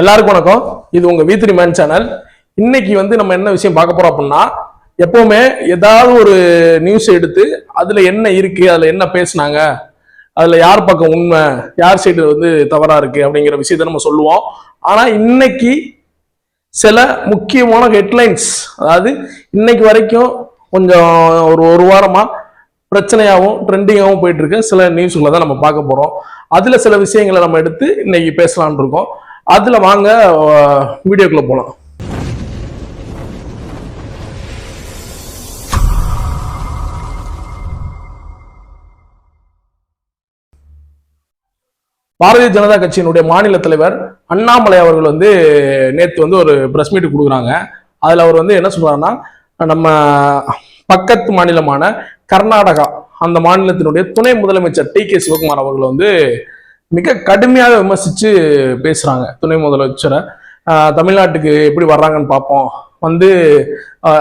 எல்லாருக்கும் வணக்கம். இது உங்க வீத்ரி மேன் சேனல் இன்னைக்கு வந்து நம்ம என்ன விஷயம் பார்க்க போறோம் அப்படின்னா எப்பவுமே ஏதாவது ஒரு நியூஸ் எடுத்து அதுல என்ன இருக்கு அதுல என்ன பேசுனாங்க அதுல யார் பக்கம் உண்மை யார் சைடு வந்து தவறா இருக்கு அப்படிங்கிற விஷயத்த நம்ம சொல்லுவோம். ஆனா இன்னைக்கு சில முக்கியமான ஹெட்லைன்ஸ் அதாவது இன்னைக்கு வரைக்கும் கொஞ்சம் ஒரு ஒரு வாரமா பிரச்சனையாகவும் ட்ரெண்டிங்காகவும் போயிட்டு இருக்க. சில நியூஸ்களை தான் நம்ம பார்க்க போறோம். அதுல சில விஷயங்களை நம்ம எடுத்து இன்னைக்கு பேசலான் இருக்கோம். அதுல வாங்க வீடியோக்குள்ள போலாம். பாரதிய ஜனதா கட்சியினுடைய மாநில தலைவர் அண்ணாமலை அவர்கள் வந்து நேத்து வந்து ஒரு பிரஸ் மீட் கொடுக்குறாங்க. அதுல அவர் வந்து என்ன சொல்றாருன்னா நம்ம பக்கத்து மாநிலமான கர்நாடகா அந்த மாநிலத்தினுடைய துணை முதலமைச்சர் டி கே சிவகுமார் அவர்கள் வந்து மிக கடுமையாக விமர்சித்து பேசுகிறாங்க துணை முதலமைச்சரை. தமிழ்நாட்டுக்கு எப்படி வர்றாங்கன்னு பார்ப்போம். வந்து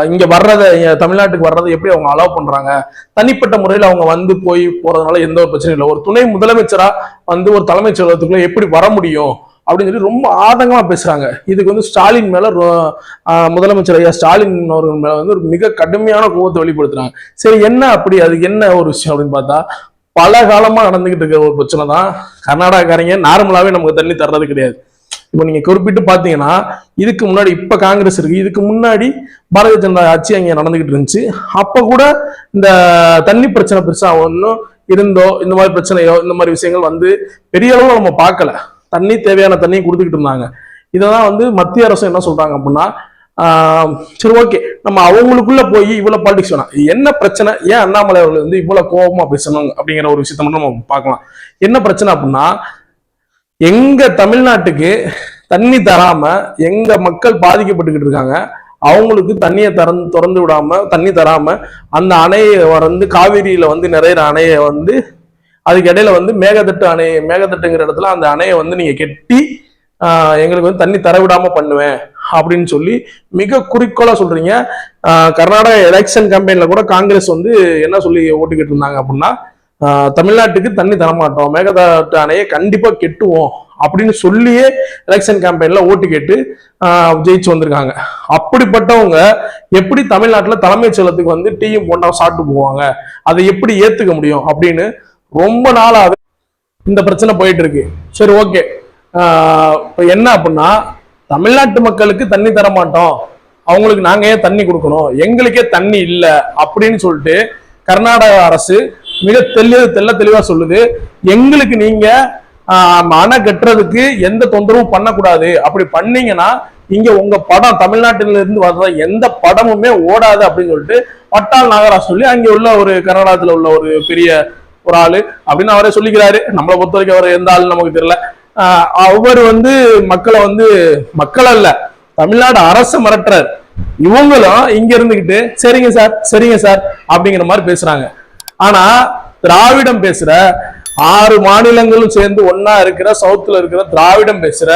இங்கே வர்றதை தமிழ்நாட்டுக்கு வர்றதை எப்படி அவங்க அலோவ் பண்ணுறாங்க தனிப்பட்ட முறையில் அவங்க வந்து போய் போகிறதுனால எந்த ஒரு பிரச்சனையும் இல்லை. ஒரு துணை முதலமைச்சராக வந்து ஒரு தலைமைச் செயலகத்துக்குள்ளே எப்படி வர முடியும்? அப்படின்னு சொல்லி ரொம்ப ஆதங்கமாக பேசுகிறாங்க இதுக்கு வந்து ஸ்டாலின் மேலே ரொ- முதலமைச்சர் ஐயா ஸ்டாலின் அவர்கள் மேலே வந்து ஒரு மிக கடுமையான கோபத்தை வெளிப்படுத்துகிறாங்க சரி என்ன அப்படி? அது என்ன ஒரு விஷயம் அப்படின்னு பார்த்தா பல காலமா நடந்துகிட்டு இருக்க ஒரு பிரச்சனை தான். கர்நாடகாக்காரங்க நார்மலாவே நமக்கு தண்ணி தர்றது கிடையாது. இப்போ நீங்க குறிப்பிட்டு பாத்தீங்கன்னா இதுக்கு முன்னாடி இப்ப காங்கிரஸ் இருக்கு. இதுக்கு முன்னாடி பாரதிய ஜனதா ஆட்சி அங்க நடந்துகிட்டு இருந்துச்சு. அப்ப கூட இந்த தண்ணி பிரச்சனை பெருசா ஒன்றும் இருந்தோ இந்த மாதிரி பிரச்சனையோ இந்த மாதிரி விஷயங்கள் வந்து பெரிய அளவு நம்ம பார்க்கல. தண்ணி தேவையான தண்ணியை கொடுத்துக்கிட்டு இருந்தாங்க. இதெல்லாம் வந்து மத்திய அரசு என்ன சொல்றாங்க அப்படின்னா சரி ஓகே நம்ம அவங்களுக்குள்ள போய் இவ்வளவு பாலிடிக்ஸ் வேணாம். என்ன பிரச்சனை? ஏன் அண்ணாமலை அவர்கள் வந்து இவ்வளவு கோபமா பேசணும் அப்படிங்கிற ஒரு விஷயத்த மட்டும் நம்ம பார்க்கலாம். என்ன பிரச்சனை அப்படின்னா எங்க தமிழ்நாட்டுக்கு தண்ணி தராம எங்க மக்கள் பாதிக்கப்பட்டுக்கிட்டு இருக்காங்க அவங்களுக்கு தண்ணியை திறந்து திறந்து விடாம தண்ணி தராம அந்த அணையை வந்து காவிரியில வந்து நிறையிற அணையை வந்து அதுக்கு இடையில வந்து மேகதட்டு அணை மேகதட்டுங்கிற இடத்துல அந்த அணையை வந்து நீங்க கெட்டி எங்களுக்கு வந்து தண்ணி தர விடாம பண்ணுவேன். அப்படின்னு சொல்லி மிக குறிக்கோளாக சொல்றீங்க. கர்நாடக எலெக்ஷன் கம்பெனியில் கூட காங்கிரஸ் வந்து என்ன சொல்லி ஓட்டுக்கிட்டு இருந்தாங்க அப்படின்னா தமிழ்நாட்டுக்கு தண்ணி தரமாட்டோம் மேகதாட்டு அணையை கண்டிப்பாக கெட்டுவோம் அப்படின்னு சொல்லியே எலெக்ஷன் கேம்பெயின்ல ஓட்டு கேட்டு ஜெயிச்சு வந்திருக்காங்க. அப்படிப்பட்டவங்க எப்படி தமிழ்நாட்டில் தலைமைச் செயலத்துக்கு வந்து டீயும் போண்டா சாப்பிட்டு போவாங்க? அதை எப்படி ஏத்துக்க முடியும் அப்படின்னு ரொம்ப நாளாக இந்த பிரச்சனை போயிட்டு இருக்கு. சரி ஓகே. இப்போ என்ன அப்படின்னா தமிழ்நாட்டு மக்களுக்கு தண்ணி தர மாட்டோம் அவங்களுக்கு நாங்க ஏன் தண்ணி கொடுக்கணும்? எங்களுக்கே தண்ணி இல்லை அப்படின்னு சொல்லிட்டு கர்நாடக அரசு மிக தெளிவு தெள்ள தெளிவா சொல்லுது. எங்களுக்கு நீங்க அணை கட்டுறதுக்கு எந்த தொந்தரவும் பண்ணக்கூடாது. அப்படி பண்ணீங்கன்னா இங்க உங்க படம் தமிழ்நாட்டில இருந்து வர்ற எந்த படமுமே ஓடாது அப்படின்னு சொல்லிட்டு பட்டால் நாகராஜ் சொல்லி அங்க உள்ள ஒரு கர்நாடகத்துல உள்ள ஒரு பெரிய ஒரு ஆளு அப்படின்னு அவரே சொல்லிக்கிறாரு. நம்மளை பொறுத்த வரைக்கும் அவர் எந்த ஆளுன்னு நமக்கு தெரியல. அவர் வந்து மக்களை வந்து மக்கள் அல்ல தமிழ்நாடு அரசு மிரட்டுறாரு. இவங்களும் இங்க இருந்துகிட்டு சரிங்க சார் சரிங்க சார் அப்படிங்கிற மாதிரி பேசுறாங்க. ஆனா திராவிடம் பேசுற ஆறு மாநிலங்களும் சேர்ந்து ஒன்னா இருக்கிற சவுத்துல இருக்கிற திராவிடம் பேசுற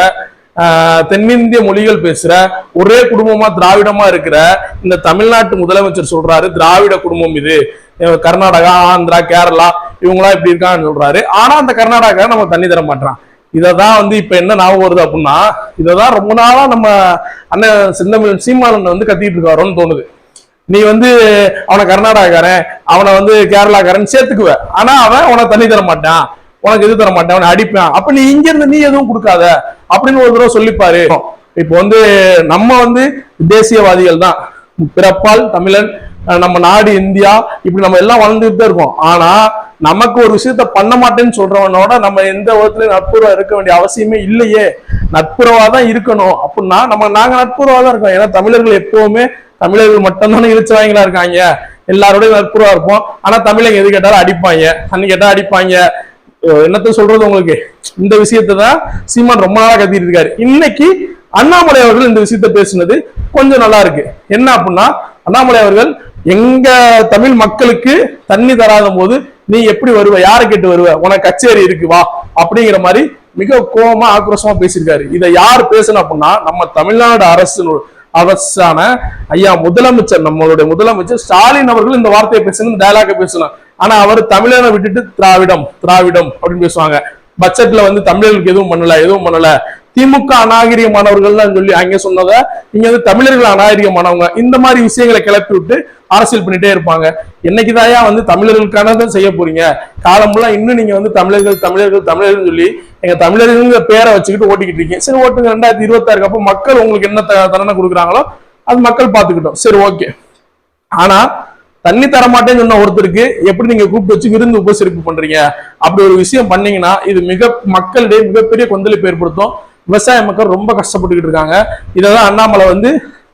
தென்னிந்திய மொழிகள் பேசுற ஒரே குடும்பமா திராவிடமா இருக்கிற இந்த தமிழ்நாட்டு முதலமைச்சர் சொல்றாரு திராவிட குடும்பம் இது. கர்நாடகா ஆந்திரா கேரளா இவங்களாம் இப்படி இருக்கான்னு சொல்றாரு. ஆனா அந்த கர்நாடகா நம்ம தண்ணி தர மாட்டான் இதை தான் வந்து இப்போ என்ன ஞாபகம் வருது அப்படின்னா இததான் ரொம்ப நாளாக நம்ம அண்ணன் சின்னமிழன் சீமானன் வந்து கத்திட்டு இருக்காரோன்னு தோணுது. நீ வந்து அவனை கர்நாடகாக்காரன் அவனை வந்து கேரளாக்காரன் சேர்த்துக்குவ. ஆனா அவன் உனக்கு தண்ணி தர மாட்டான் உனக்கு இது தர மாட்டான் அவனை அடிப்பான். அப்ப நீ இங்க இருந்து நீ எதுவும் கொடுக்காத அப்படின்னு ஒரு தடவை சொல்லிப்பாரு. இப்போ வந்து நம்ம வந்து தேசியவாதிகள் தான். பிறப்பால் தமிழன் நம்ம நாடு இந்தியா இப்படி நம்ம எல்லாம் வளர்ந்துட்டு தான் இருக்கோம். ஆனா நமக்கு ஒரு விஷயத்த பண்ண மாட்டேன்னு சொல்றவனோட நம்ம எந்த விதத்துலயும் நட்புறவா இருக்க வேண்டிய அவசியமே இல்லையே. நட்புறவா தான் இருக்கணும். அப்படின்னா நம்ம நாங்க நட்புறவா தான் இருக்கோம். ஏன்னா தமிழர்கள் எப்பவுமே தமிழர்கள் மட்டும்தானே இழிச்சவாங்களா இருக்காங்க. எல்லாரோடய நட்புறவா இருப்போம். ஆனா தமிழங்க எது கேட்டாலும் அடிப்பாங்க. தண்ணி கேட்டா அடிப்பாங்க. என்னத்த சொல்றது உங்களுக்கு? இந்த விஷயத்தை தான் சீமான் ரொம்ப நாளா கத்திட்டு இருக்காரு. இன்னைக்கு அண்ணாமலை அவர்கள் இந்த விஷயத்த பேசினது கொஞ்சம் நல்லா இருக்கு. என்ன அப்படின்னா அண்ணாமலை அவர்கள் எங்க தமிழ் மக்களுக்கு தண்ணி தராத போது நீ எப்படி வருவ? யாரை கேட்டு வருவ? உனக்கு கச்சேரி இருக்கு வா. அப்படிங்கிற மாதிரி மிக கோபமா ஆக்ரோஷமா பேசியிருக்காரு. இதை யார் பேசணும் அப்படின்னா நம்ம தமிழ்நாடு அரசு அரசான ஐயா முதலமைச்சர் நம்மளுடைய முதலமைச்சர் ஸ்டாலின் அவர்கள் இந்த வார்த்தையை பேசணும் டயலாக பேசணும். ஆனா அவர் தமிழனை விட்டுட்டு திராவிடம் திராவிடம் அப்படின்னு பேசுவாங்க. பட்ஜெட்ல வந்து தமிழர்களுக்கு எதுவும் பண்ணல எதுவும் பண்ணல. திமுக அநாகரிகமானவர்கள் சொல்லி அங்க சொன்னதை இங்க வந்து தமிழர்கள் அநாகரிகமானவங்க. இந்த மாதிரி விஷயங்களை கிளப்பி விட்டு அரசியல் பண்ணிட்டே இருப்பாங்க. என்னைக்குதாயா வந்து தமிழர்களுக்கானதான் செய்ய போறீங்க? காலம்லாம் இன்னும் நீங்க வந்து தமிழர்கள் தமிழர்கள் தமிழர்கள் சொல்லி எங்க தமிழர்கள் பேரை வச்சுக்கிட்டு ஓட்டிக்கிட்டு இருக்கீங்க. சரி ஓட்டுங்க. ரெண்டாயிரத்தி இருபத்தாறுக்கு அப்போ மக்கள் உங்களுக்கு என்ன த- தண்டனை கொடுக்குறாங்களோ அது மக்கள் பார்த்துக்கிட்டோம். சரி ஓகே. ஆனா தண்ணி தரமாட்டேன்னு சொன்ன ஒருத்தருக்கு எப்படி நீங்க கூப்பிட்டு வச்சு விருந்து உபசரிப்பு பண்றீங்க? அப்படி ஒரு விஷயம் பண்ணீங்கன்னா இது மிக மக்களிடையே மிகப்பெரிய கொந்தளிப்பு ஏற்படுத்தும். விவசாய மக்கள் ரொம்ப கஷ்டப்பட்டுக்கிட்டு இருக்காங்க. இதை தான் அண்ணாமலை வந்து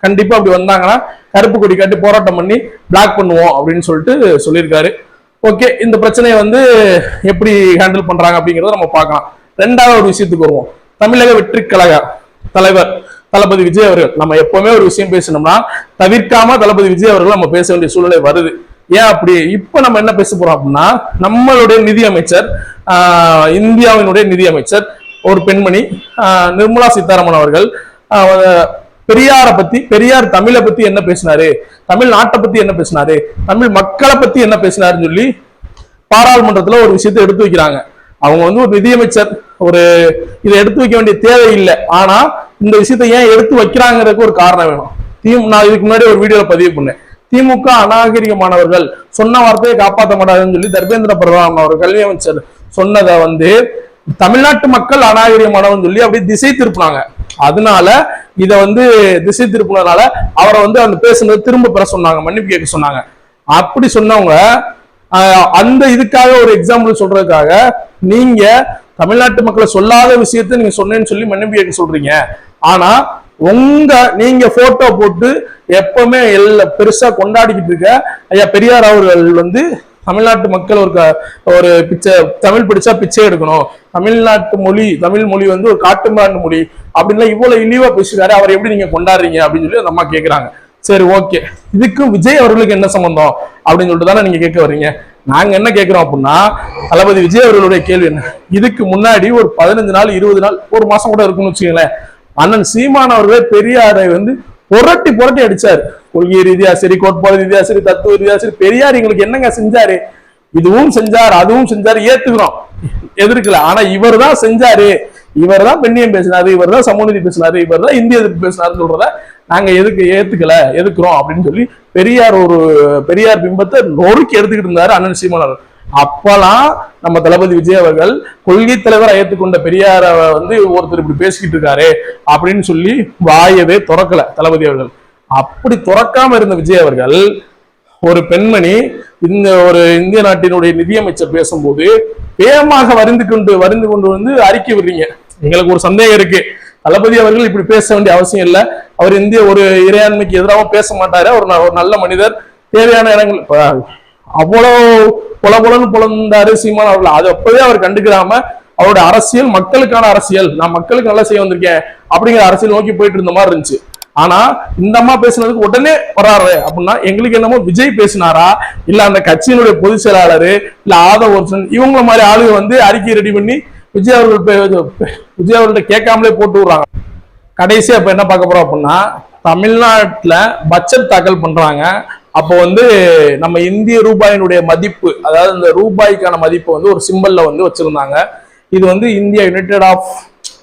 கண்டிப்பாக அப்படி வந்தாங்கன்னா கருப்பு கொடி காட்டி போராட்டம் பண்ணி பிளாக் பண்ணுவோம் அப்படின்னு சொல்லிட்டு சொல்லியிருக்காரு. ஓகே இந்த பிரச்சனையை வந்து எப்படி ஹேண்டில் பண்ணுறாங்க அப்படிங்கிறத நம்ம பார்க்கலாம். ரெண்டாவது ஒரு விஷயத்துக்கு வருவோம். தமிழக வெற்றி கழக தலைவர் தளபதி விஜய் அவர்கள் நம்ம எப்பவுமே ஒரு விஷயம் பேசணும்னா தவிர்க்காம தளபதி விஜய் அவர்கள் நம்ம பேச வேண்டிய சூழ்நிலை வருது. ஏன் அப்படி? இப்ப நம்ம என்ன பேச போறோம் அப்படின்னா நம்மளுடைய நிதியமைச்சர் அமைச்சர் இந்தியாவினுடைய நிதியமைச்சர் ஒரு பெண்மணி ஆஹ், நிர்மலா சீதாராமன் அவர்கள் பெரியாரை பத்தி பெரியார் தமிழை பத்தி என்ன பேசினாரு? தமிழ் நாட்டை பத்தி என்ன பேசினாரு? தமிழ் மக்களை பத்தி என்ன பேசினாருன்னு சொல்லி பாராளுமன்றத்துல ஒரு விஷயத்தை எடுத்து வைக்கிறாங்க. அவங்க வந்து ஒரு நிதியமைச்சர். ஒரு இதை எடுத்து வைக்க வேண்டிய தேவை இல்லை. ஆனா இந்த விஷயத்தை ஏன் எடுத்து வைக்கிறாங்கிறதுக்கு ஒரு காரணம் வேணும். திமுக நான் இதுக்கு முன்னாடி ஒரு வீடியோல பதிவு பண்ணேன். திமுக அநாகரிகமானவர்கள் சொன்ன வார்த்தையை காப்பாற்ற மாட்டாதுன்னு சொல்லி தர்மேந்திர பிரதான் அவர் கல்வி அமைச்சர் சொன்னதை வந்து தமிழ்நாட்டு மக்கள் அநாகரிகமானவன் சொல்லி அப்படியே திசை திருப்பினாங்க. அதனால இத வந்து திசை திருப்பினதுனால அவரை வந்து அந்த பேசுனது திரும்ப பெற சொன்னாங்க மன்னிப்பு கேட்க சொன்னாங்க. அப்படி சொன்னவங்க அந்த இதுக்காக ஒரு எக்ஸாம்பிள் சொல்றதுக்காக நீங்க தமிழ்நாட்டு மக்களை சொல்லாத விஷயத்த நீங்க சொன்னேன்னு சொல்லி மன்னிப்பு கேட்க சொல்றீங்க. ஆனா உங்க நீங்க போட்டோ போட்டு எப்பவுமே எல்லா பெருசா கொண்டாடிக்கிட்டு இருக்க ஐயா பெரியார் அவர்கள் வந்து தமிழ்நாட்டு மக்கள் ஒரு க- ஒரு பிச்சை தமிழ் பிடிச்சா பிச்சை எடுக்கணும். தமிழ்நாட்டு மொழி தமிழ் மொழி வந்து ஒரு காட்டுமாண்டு மொழி. அப்படின்லாம் இவ்வளவு இழிவா பேசுறாரு அவர் எப்படி நீங்க கொண்டாடுறீங்க அப்படின்னு சொல்லி அந்த அம்மா கேட்கிறாங்க சரி ஓகே. இதுக்கும் விஜய் அவர்களுக்கு என்ன சம்பந்தம்? அப்படின்னு சொல்லிட்டு தானே நீங்க கேட்க வர்றீங்க. நாங்க என்ன கேட்கிறோம் அப்படின்னா தளபதி விஜய் அவர்களுடைய கேள்வி என்ன? இதுக்கு முன்னாடி ஒரு பதினஞ்சு நாள் இருபது நாள் ஒரு மாசம் கூட இருக்கும்னு வச்சுக்கோங்களேன். அண்ணன் சீமான் அவர்களே பெரியாரை வந்து புரட்டி புரட்டி அடிச்சாரு. கொள்கை ரீதியா சரி கோட்பாடு ரீதியா சரி தத்துவ ரீதியா சரி பெரியார் எங்களுக்கு என்னங்க செஞ்சாரு? இதுவும் செஞ்சார் அதுவும் செஞ்சாரு ஏத்துக்கிறோம். எதிர்க்கல. ஆனா இவர் தான் செஞ்சாரு. இவர் தான் பெண்ணியம் பேசினாரு இவர் தான் சமூகநீதி பேசினாரு இவர் தான் இந்திய எதிர்ப்பு பேசினாருன்னு சொல்றத நாங்க எதுக்கு ஏத்துக்கல எதுக்குறோம் அப்படின்னு சொல்லி பெரியார் ஒரு பெரியார் பிம்பத்தை நொறுக்கி எடுத்துக்கிட்டு இருந்தாரு அண்ணன் சீமான் அப்பெல்லாம் நம்ம தளபதி விஜய் அவர்கள் கொள்கை தலைவரை ஏற்றுக்கொண்ட பெரியார வந்து ஒருத்தர் இப்படி பேசிக்கிட்டு இருக்காரு அப்படின்னு சொல்லி வாயவே திறக்கல தளபதி அவர்கள். அப்படி துறக்காம இருந்த விஜய் அவர்கள் ஒரு பெண்மணி இந்த ஒரு இந்திய நாட்டினுடைய நிதியமைச்சர் பேசும்போது வேகமாக வருந்து கொண்டு வருந்து கொண்டு வந்து அறிக்கை விடுறீங்க. எங்களுக்கு ஒரு சந்தேகம் இருக்கு. தளபதி அவர்கள் இப்படி பேச வேண்டிய அவசியம் இல்லை. அவர் இந்திய ஒரு இறையாண்மைக்கு எதிராக பேச மாட்டாரு. அவர் ந- ஒரு நல்ல மனிதர். தேவையான இடங்கள் அவ்வளோ புல புலன்னு புலந்தாரு சீமான் அவர்கள். அது அப்பவே அவர் கண்டுக்கிறாம அவருடைய அரசியல் மக்களுக்கான அரசியல். நான் மக்களுக்கு நல்லா செய்ய வந்திருக்கேன். அப்படிங்கிற அரசியல் நோக்கி போயிட்டு இருந்த மாதிரி இருந்துச்சு. ஆனா இந்த அம்மா பேசுனதுக்கு உடனே வராரு. அப்படின்னா எங்களுக்கு என்னமோ விஜய் பேசினாரா? இல்ல அந்த கட்சியினுடைய பொதுச் செயலாளர் இல்ல ஆதவ ஒருத்தன் இவங்கள மாதிரி ஆளுங்க வந்து அறிக்கை ரெடி பண்ணி விஜய் அவர்கள் விஜய் அவர்கள்ட்ட கேட்காமலே போட்டு விடுறாங்க. கடைசியா இப்ப என்ன பார்க்க போறோம் அப்படின்னா தமிழ்நாட்டுல பட்ஜெட் தாக்கல் பண்றாங்க. அப்போ வந்து நம்ம இந்திய ரூபாயினுடைய மதிப்பு அதாவது இந்த ரூபாய்க்கான மதிப்பு வந்து ஒரு சிம்பிள்ல வந்து வச்சிருந்தாங்க. இது வந்து இந்தியா யுனைடெட் ஆஃப்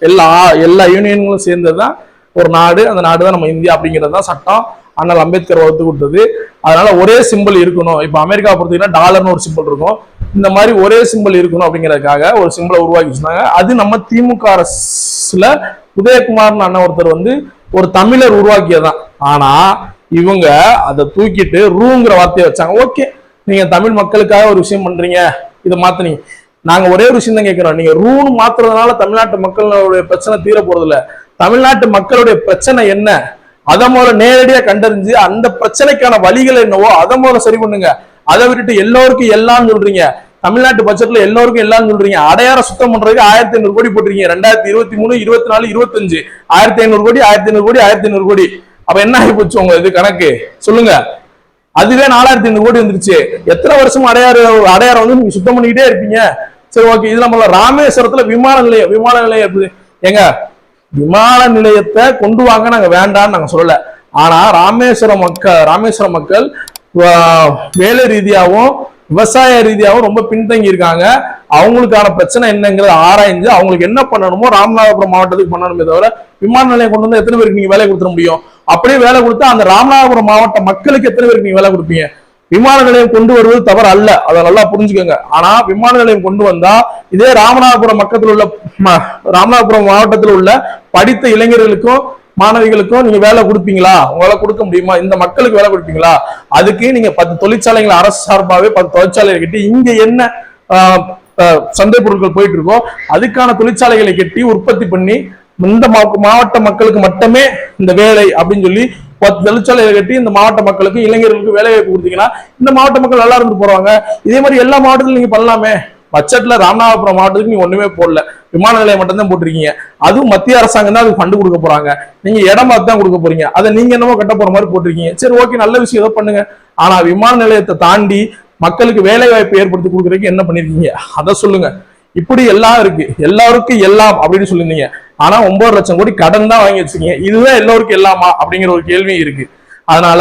எல்லா எல்லா யூனியன்களும் சேர்ந்தது தான் ஒரு நாடு அந்த நாடு தான் நம்ம இந்தியா அப்படிங்கிறது தான் சட்டம். அண்ணல் அம்பேத்கர் வகுத்து கொடுத்தது. அதனால ஒரே சிம்பிள் இருக்கணும். இப்போ அமெரிக்கா பொறுத்தீங்கன்னா டாலர்னு ஒரு சிம்பிள் இருக்கும். இந்த மாதிரி ஒரே சிம்பிள் இருக்கணும் அப்படிங்கிறதுக்காக ஒரு சிம்பிளை உருவாக்கி வச்சிருந்தாங்க. அது நம்ம திமுக அரசுல உதயகுமார்னு அண்ணன் ஒருத்தர் வந்து ஒரு தமிழர் உருவாக்கியதான் ஆனா இவங்க அதை தூக்கிட்டு ரூங்கிற வார்த்தையை வச்சாங்க. ஓகே நீங்க தமிழ் மக்களுக்காக ஒரு விஷயம் பண்றீங்க. இதை மாத்தினீங்க. நாங்க ஒரே ஒரு விஷயம் தான் கேட்கிறோம். நீங்க ரூன்னு மாத்துறதுனால தமிழ்நாட்டு மக்களுடைய பிரச்சனை தீர போறது இல்லை தமிழ்நாட்டு மக்களுடைய பிரச்சனை என்ன? அதை மூலம் நேரடியாக கண்டறிஞ்சு அந்த பிரச்சனைக்கான வழிகள் என்னவோ அதை மூலம் சரி பண்ணுங்க. அதை விட்டுட்டு எல்லோருக்கும் எல்லாம் சொல்றீங்க. தமிழ்நாட்டு பட்ஜெட்ல எல்லோருக்கும் எல்லாம் சொல்றீங்க. அடையாளம் சுத்தம் பண்றதுக்கு ஆயிரத்தி ஐநூறு கோடி போட்டிருக்கீங்க. ரெண்டாயிரத்தி இருபத்தி மூணு இருபத்தி நாலு இருபத்தஞ்சு ஆயிரத்தி ஐநூறு கோடி ஆயிரத்தி ஐநூறு கோடி ஆயிரத்தி ஐநூறு கோடி. அப்ப என்ன ஆகி போச்சு உங்க இது கணக்கு? சொல்லுங்க. அதுவே நாலாயிரத்தி ஐநூறு கோடி வந்துருச்சு. எத்தனை வருஷம் அடையாறு அடையாரம் வந்து நீங்க சுத்தம் பண்ணிக்கிட்டே இருப்பீங்க? சரி ஓகே இது நம்ம ராமேஸ்வரத்துல விமான நிலையம் விமான நிலையம் எப்படி? ஏங்க விமான நிலையத்தை கொண்டு வாங்க நாங்க வேண்டாம்னு நாங்க சொல்லல. ஆனா ராமேஸ்வரம் மக்கள் ராமேஸ்வரம் மக்கள் வேலை ரீதியாகவும் விவசாய ரீதியாகவும் ரொம்ப பின்தங்கி இருக்காங்க. அவங்களுக்கான பிரச்சனை என்னங்கிறத ஆராய்ஞ்சு அவங்களுக்கு என்ன பண்ணணுமோ ராமநாதபுரம் மாவட்டத்துக்கு பண்ணணுமே தவிர விமான நிலையம் கொண்டு வந்து எத்தனை பேருக்கு நீங்க வேலை கொடுத்துட முடியும்? அப்படியே வேலை கொடுத்தா அந்த ராமநாதபுரம் மாவட்ட மக்களுக்கு எத்தனை பேருக்கு நீங்க வேலை கொடுப்பீங்க? விமான நிலையம் கொண்டு வருவது தவறு அல்ல அதை நல்லா புரிஞ்சுக்கோங்க. ஆனா விமான நிலையம் கொண்டு வந்தா இதே ராமநாதபுரம் பக்கத்தில் உள்ள ராமநாதபுரம் மாவட்டத்தில் உள்ள படித்த இளைஞர்களுக்கும் மாணவிகளுக்கும் நீங்க வேலை கொடுப்பீங்களா? உங்களால கொடுக்க முடியுமா? இந்த மக்களுக்கு வேலை கொடுப்பீங்களா? அதுக்கு நீங்க பத்து தொழிற்சாலைகள் அரசு சார்பாகவே பத்து தொழிற்சாலைகளை கட்டி இங்க என்ன சந்தை பொருட்கள் போயிட்டு இருக்கோ அதுக்கான தொழிற்சாலைகளை கட்டி உற்பத்தி பண்ணி இந்த மா- மாவட்ட மக்களுக்கு மட்டுமே இந்த வேலை அப்படின்னு சொல்லி பத்து தொழிற்சாலையை கட்டி இந்த மாவட்ட மக்களுக்கு இளைஞர்களுக்கு வேலை வாய்ப்பு கொடுத்தீங்கன்னா இந்த மாவட்ட மக்கள் நல்லா இருந்து போறாங்க. இதே மாதிரி எல்லா மாவட்டத்திலும் நீங்க பண்ணலாமே. பட்ஜெட்ல ராமநாதபுரம் மாவட்டத்துக்கு நீங்க ஒண்ணுமே போடல. விமான நிலையம் மட்டும் தான் போட்டிருக்கீங்க. அதுவும் மத்திய அரசாங்கம் தான் அதுக்கு ஃபண்டு கொடுக்க போறாங்க. நீங்க இடம் பார்த்து தான் கொடுக்க போறீங்க. அதை நீங்க என்னமோ கட்ட போற மாதிரி போட்டிருக்கீங்க. சரி ஓகே நல்ல விஷயம் ஏதோ பண்ணுங்க. ஆனா விமான நிலையத்தை தாண்டி மக்களுக்கு வேலை வாய்ப்பு ஏற்படுத்தி கொடுக்குறதுக்கு என்ன பண்ணிருக்கீங்க? அதை சொல்லுங்க. இப்படி எல்லாம் இருக்கு. எல்லாருக்கும் எல்லாம் அப்படின்னு சொல்லியிருந்தீங்க. ஆனா ஒன்பது லட்சம் கோடி கடன் தான் வாங்கி வச்சுக்கீங்க இதுதான் எல்லோருக்கும் எல்லாமா அப்படிங்கிற ஒரு கேள்வி இருக்கு. அதனால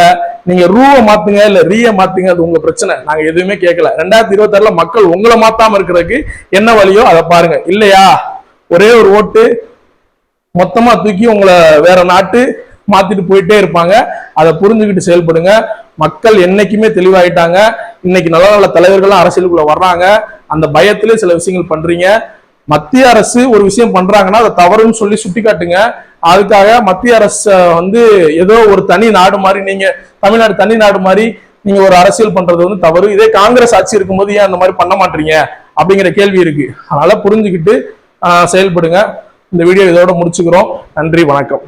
நீங்க ரூவை மாத்துங்க இல்ல ரீய மாத்துங்க அது உங்க பிரச்சனை. நாங்க எதுவுமே கேட்கல. ரெண்டாயிரத்தி இருபத்தாறுல மக்கள் உங்களை மாத்தாம இருக்கிறதுக்கு என்ன வழியோ அதை பாருங்க. இல்லையா? ஒரே ஒரு ஓட்டு மொத்தமா தூக்கி உங்களை வேற நாட்டு மாத்திட்டு போயிட்டே இருப்பாங்க. அதை புரிஞ்சுக்கிட்டு செயல்படுங்க. மக்கள் என்னைக்குமே தெளிவாயிட்டாங்க. இன்னைக்கு நல்ல நல்ல தலைவர்கள்லாம் அரசியலுக்குள்ள வர்றாங்க. அந்த பயத்திலே சில விஷயங்கள் பண்றீங்க. மத்திய அரசு ஒரு விஷயம் பண்றாங்கன்னா அதை தவறுன்னு சொல்லி சுட்டி காட்டுங்க அதுக்காக மத்திய அரசு வந்து ஏதோ ஒரு தனி நாடு மாதிரி நீங்க தமிழ்நாடு தனி நாடு மாதிரி நீங்க ஒரு அரசியல் பண்றது வந்து தவறு. இதே காங்கிரஸ் ஆட்சி இருக்கும்போது ஏன் அந்த மாதிரி பண்ண மாட்டீங்க? அப்படிங்கிற கேள்வி இருக்கு. அதனால புரிஞ்சுக்கிட்டு செயல்படுங்க. இந்த வீடியோ இதோட முடிச்சுக்கிறோம். நன்றி வணக்கம்.